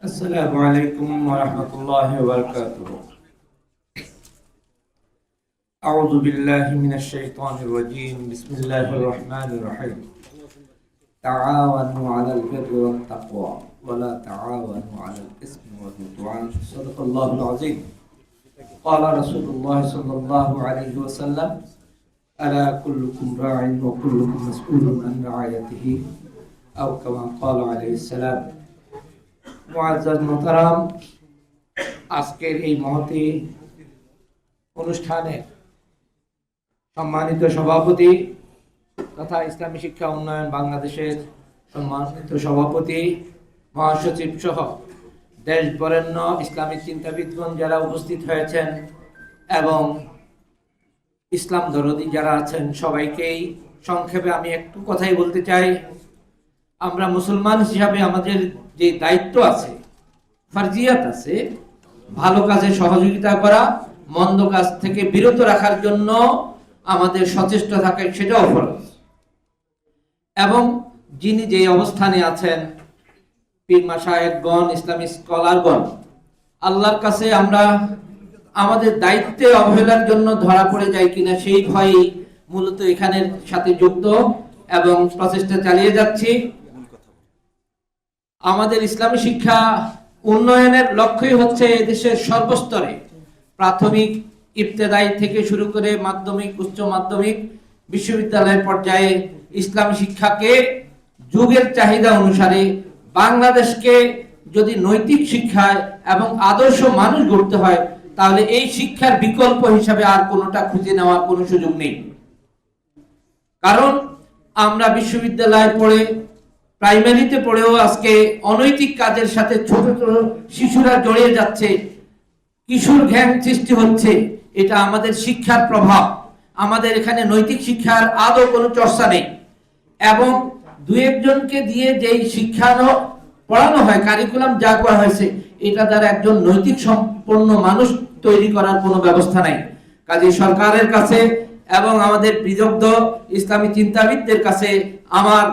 السلام عليكم ورحمة الله وبركاته. أعوذ بالله من الشيطان الرجيم. بسم الله الرحمن الرحيم. تعاونوا على البر والتقوى ولا تعاونوا على الإثم والعدوان. صدق الله العظيم. قال رسول الله صلى الله عليه وسلم ألا كلكم راع وكلكم مسؤول عن رعايته أو كما قال عليه السلام আজকের এই মহতি অনুষ্ঠানে সম্মানিত সভাপতি তথা ইসলামী শিক্ষা উন্নয়ন বাংলাদেশের সম্মানিত সভাপতি, মহাসচিব সহ দেশ বরেণ্য ইসলামিক চিন্তাবিদগণ যারা উপস্থিত হয়েছেন এবং ইসলাম দরদি যারা আছেন সবাইকেই সংক্ষেপে আমি একটু কথাই বলতে চাই। আমরা মুসলমান হিসাবে আমাদের যে দায়িত্ব আছে, ফার্জিয়াত আছে, ভালো কাজে সহযোগিতা করা, মন্দ কাজ থেকে বিরত রাখার জন্য আমাদের সচেষ্ট থাকা সেটাও ফরজ। এবং যিনি যে অবস্থানে আছেন, পীর মাসায়েকগণ ইসলামী স্কলারগণ, আল্লাহর কাছে আমরা আমাদের দায়িত্বে অবহেলার জন্য ধরা পড়ে যাই কিনা সেই ভয়ই মূলত এখানের সাথে যুক্ত এবং প্রচেষ্টা চালিয়ে যাচ্ছি। আমাদের ইসলামী শিক্ষা উন্নয়নের লক্ষ্যই হচ্ছে দেশের সর্বস্তরে প্রাথমিক ইবতেদায়ী থেকে শুরু করে মাধ্যমিক, উচ্চ মাধ্যমিক বিশ্ববিদ্যালয় পর্যায়ে ইসলামী শিক্ষাকে যুগের চাহিদা অনুসারে বাংলাদেশকে যদি নৈতিক শিক্ষায় এবং আদর্শ মানুষ গড়তে হয়, তাহলে এই শিক্ষার বিকল্প হিসাবে আর কোনোটা খুঁজে নেওয়ার কোনো সুযোগ নেই। কারণ আমরা বিশ্ববিদ্যালয়ে পড়ে প্রাইমারিতে পড়েও আজকে অনৈতিক কাজের সাথে ছোট ছোট শিশুরা জড়িয়ে যাচ্ছে, কিশোর ঘ্যাং সৃষ্টি হচ্ছে, এটা আমাদের শিক্ষার প্রভাব। আমাদের এখানে নৈতিক শিক্ষার আদৌ কোনো চর্চা নেই। এবং দু একজনকে দিয়ে যেই শিক্ষানো, পড়ানো হয় কারিকুলাম যা করা হয়েছে, এটা দ্বারা একজন নৈতিক সম্পন্ন মানুষ তৈরি করার কোনো ব্যবস্থা নাই। কাজে সরকারের কাছে এবং আমাদের বিদগ্ধ ইসলামী চিন্তাবিদদের কাছে আমার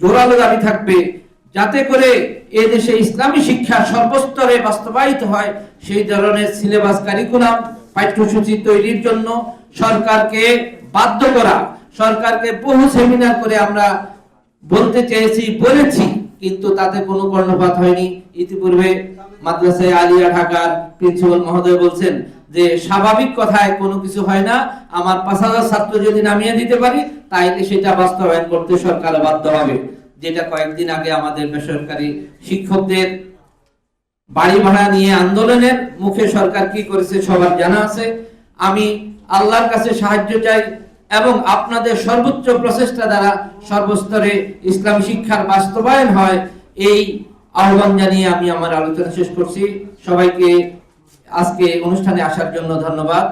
জোরালো দাবি থাকবে। যাতে করে এ দেশে ইসলামী শিক্ষা সর্বস্তরে বাস্তবায়িত হয়, সেই ধরনের সিলেবাস কারিকুলাম পাঠ্যসূচি তৈরির জন্য সরকারকে বাধ্য করা, সরকারকে বহু সেমিনার করে আমরা বলতে চেয়েছি, বলেছি, কিন্তু তাতে কোনো কর্ণপাত হয়নি। ইতিপূর্বে মাদ্রাসায় আলিয়া ঢাকার প্রিন্সিপাল মহোদয় বলছেন যে স্বাভাবিক কথায় কোনো কিছু হয় না, আমার পাঁচ হাজার ছাত্র যদি নামিয়ে দিতে পারি, তাইলে সেটা বাস্তবায়ন করতে সরকার বাধ্য হবে। যেটা কয়েকদিন আগে আমাদের বেসরকারি শিক্ষকদের বাড়ি ভাড়া নিয়ে আন্দোলনের মুখে সরকার কি করেছে সবার জানা আছে। আমি আল্লাহর কাছে সাহায্য চাই এবং আপনাদের সর্বোচ্চ প্রচেষ্টা দ্বারা সর্বস্তরে ইসলাম শিক্ষার বাস্তবায়ন হয়, এই আহ্বান জানিয়ে আমি আমার আলোচনা শেষ করছি। সবাইকে আজকে অনুষ্ঠানে আসার জন্য ধন্যবাদ।